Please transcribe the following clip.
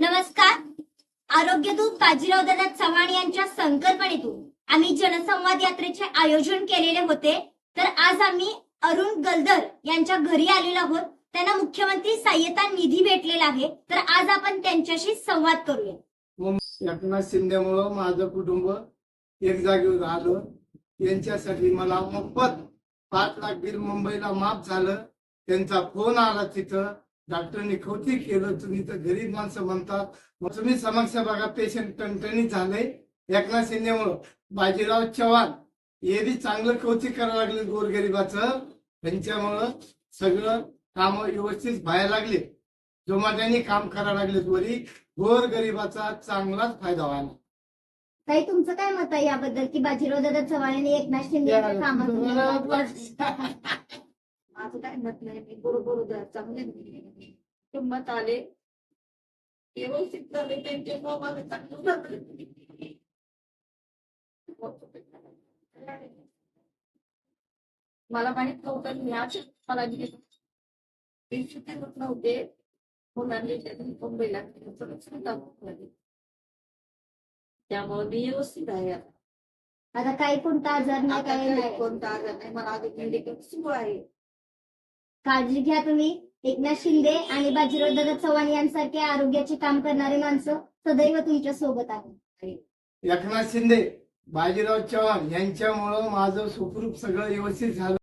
नमस्कार. आरोग्यदूत बाजीराव दादा चव्हाण यांच्या संकल्पनेतून आम्ही जनसंवाद यात्रेचे आयोजन केलेले होते. तर आज आम्ही अरुण गलदर यांच्या घरी आलेलो आहोत. त्यांना मुख्यमंत्री सहाय्यता निधी भेटलेला आहे. तर आज आपण त्यांच्याशी संवाद करूया. एकनाथ शिंदेमुळं माझं कुटुंब एक जागेवर आलं. यांच्यासाठी मला मोफत पाच लाख बिल मुंबईला माफ झालं. त्यांचा फोन आला तिथं. डॉक्टरनी कौतिक केलं तुम्ही तर गरीब माणसं म्हणतात. मग तुम्ही समक्ष बघा पेशंट टणटणीत झालंय एकनाथ शिंदेमुळं बाजीराव चव्हाण हे बी चांगलं कौतिक करायला लागले गोरगरिबाचं. त्यांच्यामुळं सगळं काम व्यवस्थित व्हायला लागले. जोमाट्याने काम करायला लागले वरी. गोर गरिबाचा चांगलाच फायदा व्हायला ताई तुमचं काय मत आहे याबद्दल? की बाजीराव दादा चव्हाण यांनी एकनाथ शिंदे माझं काय मत नाही मी बरोबर उद्या चांगले किंमत आले. व्यवस्थित झाले त्यांचे मोबाईल चांगलं झालं. मला माहीत नव्हतं मी आज मला दिले सुट्टी होत नव्हते. मुलांनी मुंबईला सुद्धा लागले. त्यामुळे मी व्यवस्थित आहे आता. आता काही कोणता आजार नाही काही नाही. कोणता आजार नाही. मला आधी मेडिकल सुरू आहे. काळजी घ्या तुम्ही. एकनाथ शिंदे आणि बाजीराव दादा चव्हाण यांसारखे आरोग्याचे काम करणारे माणसं सदैव तुमच्यासोबत आहे एकनाथ शिंदे बाजीराव चव्हाण यांच्यामुळं माझं सुखरूप सगळं व्यवस्थित झालं.